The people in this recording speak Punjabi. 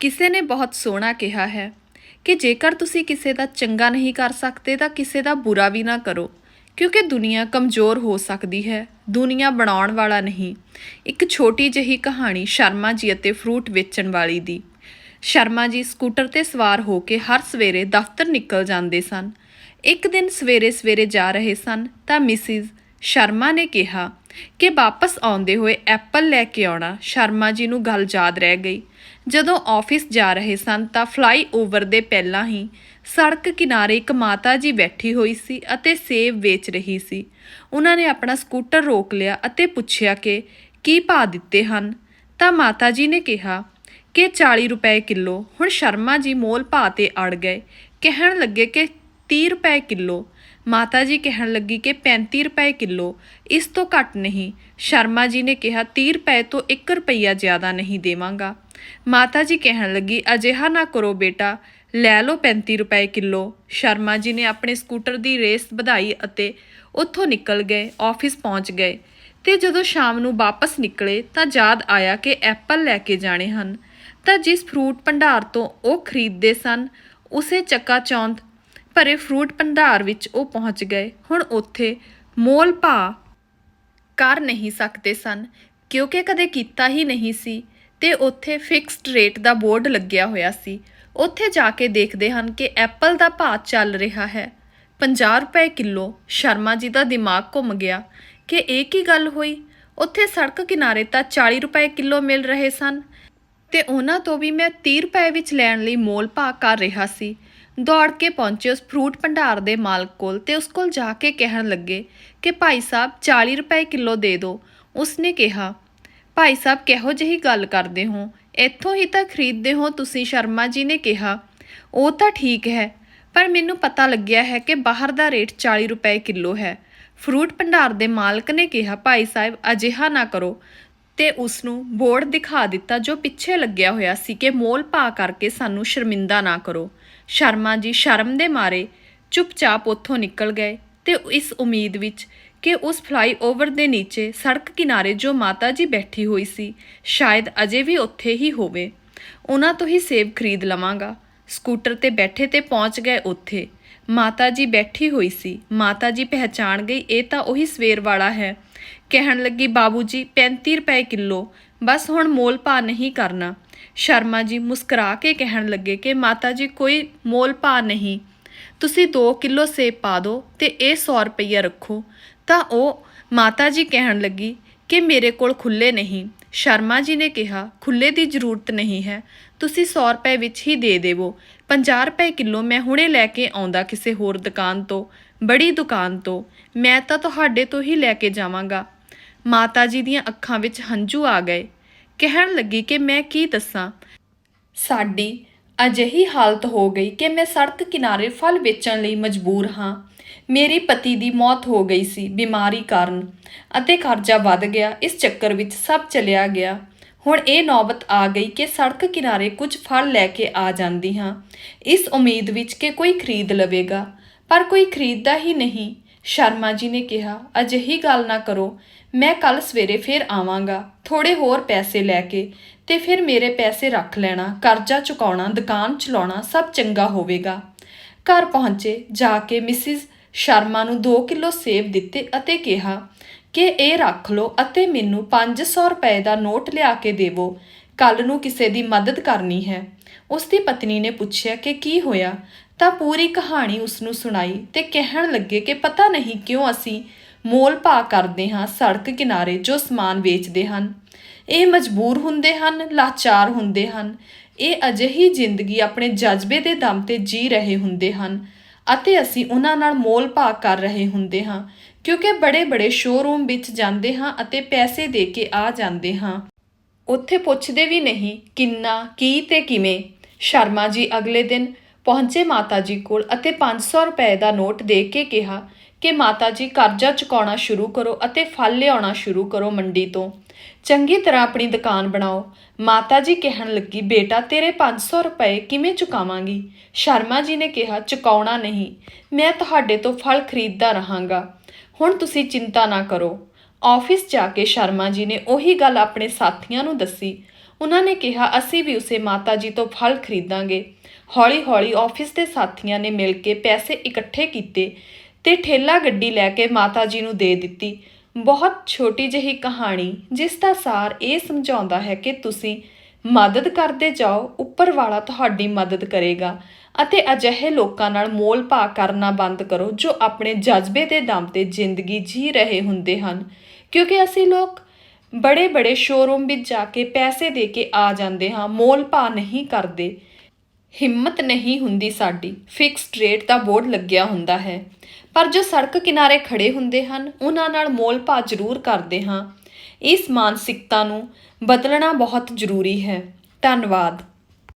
ਕਿਸੇ ਨੇ ਬਹੁਤ ਸੋਹਣਾ ਕਿਹਾ ਹੈ ਕਿ ਜੇਕਰ ਤੁਸੀਂ ਕਿਸੇ ਦਾ ਚੰਗਾ ਨਹੀਂ ਕਰ ਸਕਦੇ ਤਾਂ ਕਿਸੇ ਦਾ ਬੁਰਾ ਵੀ ਨਾ ਕਰੋ, ਕਿਉਂਕਿ ਦੁਨੀਆ ਕਮਜ਼ੋਰ ਹੋ ਸਕਦੀ ਹੈ, ਦੁਨੀਆ ਬਣਾਉਣ ਵਾਲਾ ਨਹੀਂ। ਇੱਕ ਛੋਟੀ ਜਿਹੀ ਕਹਾਣੀ ਸ਼ਰਮਾ ਜੀ ਅਤੇ ਫਰੂਟ ਵੇਚਣ ਵਾਲੀ ਦੀ। ਸ਼ਰਮਾ ਜੀ ਸਕੂਟਰ ਤੇ ਸਵਾਰ ਹੋ ਕੇ ਹਰ ਸਵੇਰੇ ਦਫ਼ਤਰ ਨਿਕਲ ਜਾਂਦੇ ਸਨ। ਇੱਕ ਦਿਨ ਸਵੇਰੇ ਸਵੇਰੇ ਜਾ ਰਹੇ ਸਨ ਤਾਂ ਮਿਸਿਸ ਸ਼ਰਮਾ ਨੇ ਕਿਹਾ ਕਿ ਵਾਪਸ ਆਉਂਦੇ ਹੋਏ ਐਪਲ ਲੈ ਕੇ ਆਉਣਾ। ਸ਼ਰਮਾ ਜੀ ਨੂੰ ਗੱਲ ਯਾਦ ਰਹਿ ਗਈ। ਜਦੋਂ ਆਫਿਸ ਜਾ ਰਹੇ ਸਨ ਤਾਂ ਫਲਾਈਓਵਰ ਦੇ ਪਹਿਲਾਂ ਹੀ ਸੜਕ ਕਿਨਾਰੇ ਇੱਕ ਮਾਤਾ ਜੀ ਬੈਠੀ ਹੋਈ ਸੀ ਅਤੇ ਸੇਬ ਵੇਚ ਰਹੀ ਸੀ। ਉਹਨਾਂ ਨੇ ਆਪਣਾ ਸਕੂਟਰ ਰੋਕ ਲਿਆ ਅਤੇ ਪੁੱਛਿਆ ਕਿ ਕੀ ਭਾਅ ਦਿੱਤੇ ਹਨ? ਤਾਂ ਮਾਤਾ ਜੀ ਨੇ ਕਿਹਾ ਕਿ 40 ਰੁਪਏ ਕਿਲੋ। ਹੁਣ ਸ਼ਰਮਾ ਜੀ ਮੋਲ ਭਾਅ ਤੇ ਅੜ ਗਏ। ਕਹਿਣ ਲੱਗੇ ਕਿ 30 ਰੁਪਏ ਕਿਲੋ। ਮਾਤਾ ਜੀ ਕਹਿਣ ਲੱਗੀ ਕਿ 35 ਰੁਪਏ ਕਿਲੋ, ਇਸ ਤੋਂ ਘੱਟ ਨਹੀਂ। ਸ਼ਰਮਾ ਜੀ ਨੇ ਕਿਹਾ 30 ਰੁਪਏ ਤੋਂ 1 ਰੁਪਈਆ ਜ਼ਿਆਦਾ ਨਹੀਂ ਦੇਵਾਂਗਾ। ਮਾਤਾ ਜੀ ਕਹਿਣ ਲੱਗੀ, ਅਜਿਹਾ ਨਾ ਕਰੋ ਬੇਟਾ, ਲੈ ਲਓ 35 ਰੁਪਏ ਕਿਲੋ। ਸ਼ਰਮਾ ਜੀ ਨੇ ਆਪਣੇ ਸਕੂਟਰ ਦੀ ਰੇਸ ਵਧਾਈ ਅਤੇ ਉੱਥੋਂ ਨਿਕਲ ਗਏ, ਆਫਿਸ ਪਹੁੰਚ ਗਏ। ਤੇ ਜਦੋਂ ਸ਼ਾਮ ਨੂੰ ਵਾਪਸ ਨਿਕਲੇ, ਤਾਂ ਯਾਦ ਆਇਆ ਕਿ ਐਪਲ ਲੈ ਕੇ ਜਾਣੇ ਹਨ। ਤਾਂ ਜਿਸ ਫਰੂਟ ਭੰਡਾਰ ਤੋਂ ਉਹ ਖਰੀਦਦੇ ਸਨ, ਉਸੇ ਚੱਕਾ ਚੌਂਦ ਭਰੇ ਫਰੂਟ ਭੰਡਾਰ ਵਿੱਚ ਉਹ ਪਹੁੰਚ ਗਏ। ਹੁਣ ਉੱਥੇ ਮੋਲ ਭਾ ਕਰ ਨਹੀਂ ਸਕਦੇ ਸਨ, ਕਿਉਂਕਿ ਕਦੇ ਕੀਤਾ ਹੀ ਨਹੀਂ ਸੀ ਤੇ ਉੱਥੇ ਫਿਕਸਡ ਰੇਟ ਦਾ ਬੋਰਡ ਲੱਗਿਆ ਹੋਇਆ ਸੀ। ਉੱਥੇ ਜਾ ਕੇ ਦੇਖਦੇ ਹਨ ਕਿ ਐਪਲ ਦਾ ਭਾਅ ਚੱਲ ਰਿਹਾ ਹੈ। 50 ਰੁਪਏ ਕਿਲੋ। ਸ਼ਰਮਾ ਜੀ ਦਾ ਦਿਮਾਗ ਘੁੰਮ ਗਿਆ ਕਿ ਇਹ ਕੀ ਗੱਲ ਹੋਈ? ਉੱਥੇ ਸੜਕ ਕਿਨਾਰੇ ਤਾਂ 40 ਰੁਪਏ ਕਿਲੋ ਮਿਲ ਰਹੇ ਸਨ। ਤੇ ਉਹਨਾਂ ਤੋਂ ਵੀ ਮੈਂ 30 ਰੁਪਏ ਵਿੱਚ ਲੈਣ ਲਈ ਮੋਲ ਭਾਅ ਕਰ ਰਿਹਾ ਸੀ। ਦੌੜ ਕੇ ਪਹੁੰਚੇ ਉਸ ਫਰੂਟ ਭੰਡਾਰ ਦੇ ਮਾਲਕ ਕੋਲ ਤੇ ਉਸ ਕੋਲ ਜਾ ਕੇ ਕਹਿਣ ਲੱਗੇ ਕਿ ਭਾਈ ਸਾਹਿਬ 40 ਰੁਪਏ ਕਿਲੋ ਦੇ ਦਿਓ। ਉਸਨੇ ਕਿਹਾ, ਭਾਈ ਸਾਹਿਬ ਕਿਹੋ ਜਿਹੀ ਗੱਲ ਕਰਦੇ ਹੋ? ਇੱਥੋਂ ਹੀ ਤਾਂ ਖਰੀਦਦੇ ਹੋ ਤੁਸੀਂ, ਸ਼ਰਮਾ ਜੀ ਨੇ ਕਿਹਾ। ਉਹ ਤਾਂ ਠੀਕ ਹੈ, ਪਰ ਮੈਨੂੰ ਪਤਾ ਲੱਗਿਆ ਹੈ ਕਿ ਬਾਹਰ ਦਾ ਰੇਟ 40 ਰੁਪਏ ਕਿਲੋ ਹੈ। ਫਰੂਟ ਭੰਡਾਰ ਦੇ ਮਾਲਕ ਨੇ ਕਿਹਾ, ਭਾਈ ਸਾਹਿਬ, ਅਜਿਹਾ ਨਾ ਕਰੋ। ਤੇ ਉਸ ਨੂੰ ਬੋਰਡ ਦਿਖਾ ਦਿੱਤਾ ਜੋ ਪਿੱਛੇ ਲੱਗਿਆ ਹੋਇਆ ਸੀ ਕਿ ਮੋਲ ਪਾ ਕਰਕੇ ਸਾਨੂੰ ਸ਼ਰਮਿੰਦਾ ਨਾ ਕਰੋ। ਸ਼ਰਮਾ ਜੀ ਸ਼ਰਮ ਦੇ ਮਾਰੇ ਚੁੱਪਚਾਪ ਉੱਥੋਂ ਨਿਕਲ ਗਏ ਤੇ ਇਸ ਉਮੀਦ ਵਿੱਚ ਕਿ ਉਸ ਫਲਾਈਓਵਰ ਦੇ ਨੀਚੇ ਸੜਕ ਕਿਨਾਰੇ ਜੋ ਮਾਤਾ ਜੀ ਬੈਠੀ ਹੋਈ ਸੀ, ਸ਼ਾਇਦ ਅਜੇ ਵੀ ਉੱਥੇ ਹੀ ਹੋਵੇ। ਉਹਨਾਂ ਤੋਂ ਹੀ ਸੇਬ ਖਰੀਦ ਲਵਾਂਗਾ। ਸਕੂਟਰ ਤੇ ਬੈਠੇ ਤੇ ਪਹੁੰਚ ਗਏ ਉੱਥੇ। ਮਾਤਾ ਜੀ ਬੈਠੀ ਹੋਈ ਸੀ। ਮਾਤਾ ਜੀ ਪਹਿਚਾਣ ਗਈ, ਇਹ ਤਾਂ ਉਹੀ ਸਵੇਰ ਵਾਲਾ ਹੈ। ਕਹਿਣ ਲੱਗੀ, ਬਾਬੂ ਜੀ 35 ਰੁਪਏ ਕਿਲੋ। ਬਸ ਹੁਣ ਮੋਲ ਪਾ ਨਹੀਂ ਕਰਨਾ। ਸ਼ਰਮਾ ਜੀ ਮੁਸਕਰਾ ਕੇ ਕਹਿਣ ਲੱਗੇ ਕਿ, ਮਾਤਾ ਜੀ, ਕੋਈ ਮੋਲ ਪਾ ਨਹੀਂ। ਤੁਸੀਂ 2 ਕਿਲੋ ਸੇਬ ਪਾ ਦਿਓ ਤੇ ਇਹ 100 ਰੁਪਈਆ ਰੱਖੋ। ਤਾਂ ਉਹ ਮਾਤਾ ਜੀ ਕਹਿਣ ਲੱਗੀ ਕਿ, ਮੇਰੇ ਕੋਲ ਖੁੱਲੇ ਨਹੀਂ। ਸ਼ਰਮਾ ਜੀ ਨੇ ਕਿਹਾ ਖੁੱਲੇ ਦੀ ਜ਼ਰੂਰਤ ਨਹੀਂ ਹੈ। ਤੁਸੀਂ 100 ਰੁਪਏ ਵਿੱਚ ਹੀ ਦੇ ਦੇਵੋ। 50 ਰੁਪਏ ਕਿਲੋ ਮੈਂ ਹੁਣੇ ਲੈ ਕੇ ਆਉਂਦਾ ਕਿਸੇ ਹੋਰ ਦੁਕਾਨ ਤੋਂ, ਬੜੀ ਦੁਕਾਨ ਤੋਂ। ਮੈਂ ਤਾਂ ਤੁਹਾਡੇ ਤੋਂ ਹੀ ਲੈ ਕੇ ਜਾਵਾਂਗਾ। ਮਾਤਾ ਜੀ ਦੀਆਂ ਅੱਖਾਂ ਵਿੱਚ ਹੰਝੂ ਆ ਗਏ। ਕਹਿਣ ਲੱਗੀ ਕਿ ਮੈਂ ਕੀ ਦੱਸਾਂ? ਸਾਡੀ ਅਜਿਹੀ ਹਾਲਤ ਹੋ ਗਈ ਕਿ ਮੈਂ ਸੜਕ ਕਿਨਾਰੇ ਫਲ ਵੇਚਣ ਲਈ ਮਜਬੂਰ ਹਾਂ। ਮੇਰੀ ਪਤੀ ਦੀ ਮੌਤ ਹੋ ਗਈ ਸੀ ਬਿਮਾਰੀ ਕਾਰਨ ਅਤੇ ਕਰਜ਼ਾ ਵੱਧ ਗਿਆ। ਇਸ ਚੱਕਰ ਵਿੱਚ ਸਭ ਚਲਿਆ ਗਿਆ। ਹੁਣ ਇਹ ਨੌਬਤ ਆ ਗਈ ਕਿ ਸੜਕ ਕਿਨਾਰੇ ਕੁਝ ਫਲ ਲੈ ਕੇ ਆ ਜਾਂਦੀ ਹਾਂ। ਇਸ ਉਮੀਦ ਵਿੱਚ ਕਿ ਕੋਈ ਖਰੀਦ ਲਵੇਗਾ। ਪਰ ਕੋਈ ਖਰੀਦਦਾ ਹੀ ਨਹੀਂ। ਸ਼ਰਮਾ ਜੀ ਨੇ ਕਿਹਾ, ਅਜਿਹੀ ਗੱਲ ਨਾ ਕਰੋ। ਮੈਂ ਕੱਲ ਸਵੇਰੇ ਫਿਰ ਆਵਾਂਗਾ। ਥੋੜੇ ਹੋਰ ਪੈਸੇ ਲੈ ਕੇ ਤੇ ਫਿਰ ਮੇਰੇ ਪੈਸੇ ਰੱਖ ਲੈਣਾ। ਕਰਜ਼ਾ ਚੁਕਾਉਣਾ, ਦੁਕਾਨ ਚਲਾਉਣਾ ਸਭ ਚੰਗਾ ਹੋਵੇਗਾ। ਘਰ ਪਹੁੰਚੇ, ਜਾ ਕੇ ਮਿਸਿਸ ਸ਼ਰਮਾ ਨੂੰ 2 ਕਿਲੋ ਸੇਬ ਦਿੱਤੇ ਅਤੇ ਕਿਹਾ ਕਿ ਇਹ ਰੱਖ ਲਓ ਅਤੇ ਮੈਨੂੰ 500 ਰੁਪਏ ਦਾ ਨੋਟ ਲਿਆ ਕੇ ਦੇਵੋ। ਕੱਲ ਨੂੰ ਕਿਸੇ ਦੀ ਮਦਦ ਕਰਨੀ ਹੈ। ਉਸ ਦੀ ਪਤਨੀ ਨੇ ਪੁੱਛਿਆ ਕਿ ਕੀ ਹੋਇਆ? ਤਾਂ ਪੂਰੀ ਕਹਾਣੀ ਉਸ ਨੂੰ ਸੁਣਾਈ ਤੇ ਕਹਿਣ ਲੱਗੇ ਕਿ ਪਤਾ ਨਹੀਂ ਕਿਉਂ ਅਸੀਂ ਮੋਲ ਭਾ ਕਰਦੇ ਹਾਂ ਸੜਕ ਕਿਨਾਰੇ ਜੋ ਸਮਾਨ ਵੇਚਦੇ ਹਨ। ਇਹ ਮਜਬੂਰ ਹੁੰਦੇ ਹਨ, ਲਾਚਾਰ ਹੁੰਦੇ ਹਨ। ਇਹ ਅਜਿਹੀ ਜ਼ਿੰਦਗੀ ਆਪਣੇ ਜਜ਼ਬੇ ਦੇ ਦਮ ਤੇ ਜੀ ਰਹੇ ਹੁੰਦੇ ਹਨ। ਅਤੇ ਅਸੀਂ ਉਹਨਾਂ ਨਾਲ ਮੋਲ ਭਾਅ ਕਰ ਰਹੇ ਹੁੰਦੇ ਹਾਂ, ਕਿਉਂਕਿ ਬੜੇ-ਬੜੇ ਸ਼ੋਰੂਮ ਵਿੱਚ ਜਾਂਦੇ ਹਾਂ ਅਤੇ ਪੈਸੇ ਦੇ ਕੇ ਆ ਜਾਂਦੇ ਹਾਂ। ਉੱਥੇ ਪੁੱਛਦੇ ਵੀ ਨਹੀਂ, ਕਿੰਨਾ, ਕੀ ਤੇ ਕਿਵੇਂ? ਸ਼ਰਮਾ ਜੀ ਅਗਲੇ ਦਿਨ ਪਹੁੰਚੇ ਮਾਤਾ ਜੀ ਕੋਲ ਅਤੇ 500 ਰੁਪਏ ਦਾ ਨੋਟ ਦੇ ਕੇ ਕਿਹਾ ਕਿ ਮਾਤਾ ਜੀ ਕਰਜ਼ਾ ਚੁਕਾਉਣਾ ਸ਼ੁਰੂ ਕਰੋ ਅਤੇ ਫਲ ਲਿਆਉਣਾ ਸ਼ੁਰੂ ਕਰੋ ਮੰਡੀ ਤੋਂ। ਚੰਗੀ ਤਰ੍ਹਾਂ ਆਪਣੀ ਦੁਕਾਨ ਬਣਾਓ। ਮਾਤਾ ਜੀ ਕਹਿਣ ਲੱਗੀ, ਬੇਟਾ, ਤੇਰੇ 500 ਰੁਪਏ ਕਿਵੇਂ ਚੁਕਾਵਾਂਗੀ? ਸ਼ਰਮਾ ਜੀ ਨੇ ਕਿਹਾ, ਚੁਕਾਉਣਾ ਨਹੀਂ। ਮੈਂ ਤੁਹਾਡੇ ਤੋਂ ਫਲ ਖਰੀਦਦਾ ਰਹਾਂਗਾ। ਹੁਣ ਤੁਸੀਂ ਚਿੰਤਾ ਨਾ ਕਰੋ। ਆਫਿਸ ਜਾ ਕੇ ਸ਼ਰਮਾ ਜੀ ਨੇ ਉਹੀ ਗੱਲ ਆਪਣੇ ਸਾਥੀਆਂ ਨੂੰ ਦੱਸੀ। ਉਹਨਾਂ ਨੇ ਕਿਹਾ, ਅਸੀਂ ਵੀ ਉਸੇ ਮਾਤਾ ਜੀ ਤੋਂ ਫਲ ਖਰੀਦਾਂਗੇ। ਹੌਲੀ-ਹੌਲੀ ਆਫਿਸ ਦੇ ਸਾਥੀਆਂ ਨੇ ਮਿਲ ਕੇ ਪੈਸੇ ਇਕੱਠੇ ਕੀਤੇ। ਤੇ ਠੇਲਾ ਗੱਡੀ ਲੈ ਕੇ ਮਾਤਾ ਜੀ ਨੂੰ ਦੇ ਦਿੱਤੀ। ਬਹੁਤ ਛੋਟੀ ਜਿਹੀ ਕਹਾਣੀ, ਜਿਸ ਦਾ ਸਾਰ ਇਹ ਸਮਝਾਉਂਦਾ ਹੈ ਕਿ ਤੁਸੀਂ ਮਦਦ ਕਰਦੇ ਜਾਓ, ਉੱਪਰ ਵਾਲਾ ਤੁਹਾਡੀ ਮਦਦ ਕਰੇਗਾ ਅਤੇ ਅਜਿਹੇ ਲੋਕਾਂ ਨਾਲ ਮੋਲ ਭਾਅ ਕਰਨਾ ਬੰਦ ਕਰੋ, ਜੋ ਆਪਣੇ ਜਜ਼ਬੇ ਦੇ ਦਮ ਤੇ ਜ਼ਿੰਦਗੀ ਜੀ ਰਹੇ ਹੁੰਦੇ ਹਨ। ਕਿਉਂਕਿ ਅਸੀਂ ਲੋਕ ਬੜੇ ਬੜੇ ਸ਼ੋਰੂਮ ਵਿੱਚ ਜਾ ਕੇ ਪੈਸੇ ਦੇ ਕੇ ਆ ਜਾਂਦੇ ਹਾਂ, ਮੋਲ ਭਾਅ ਨਹੀਂ ਕਰਦੇ। ਹਿੰਮਤ ਨਹੀਂ ਹੁੰਦੀ ਸਾਡੀ। ਫਿਕਸਡ ਰੇਟ ਦਾ ਬੋਰਡ ਲੱਗਿਆ ਹੁੰਦਾ ਹੈ। ਪਰ ਜੋ ਸੜਕ ਕਿਨਾਰੇ ਖੜੇ ਹੁੰਦੇ ਹਨ, ਉਹਨਾਂ ਨਾਲ ਮੋਲ ਭਾਅ ਜ਼ਰੂਰ ਕਰਦੇ ਹਾਂ। ਇਸ ਮਾਨਸਿਕਤਾ ਨੂੰ ਬਦਲਣਾ ਬਹੁਤ ਜ਼ਰੂਰੀ ਹੈ। ਧੰਨਵਾਦ।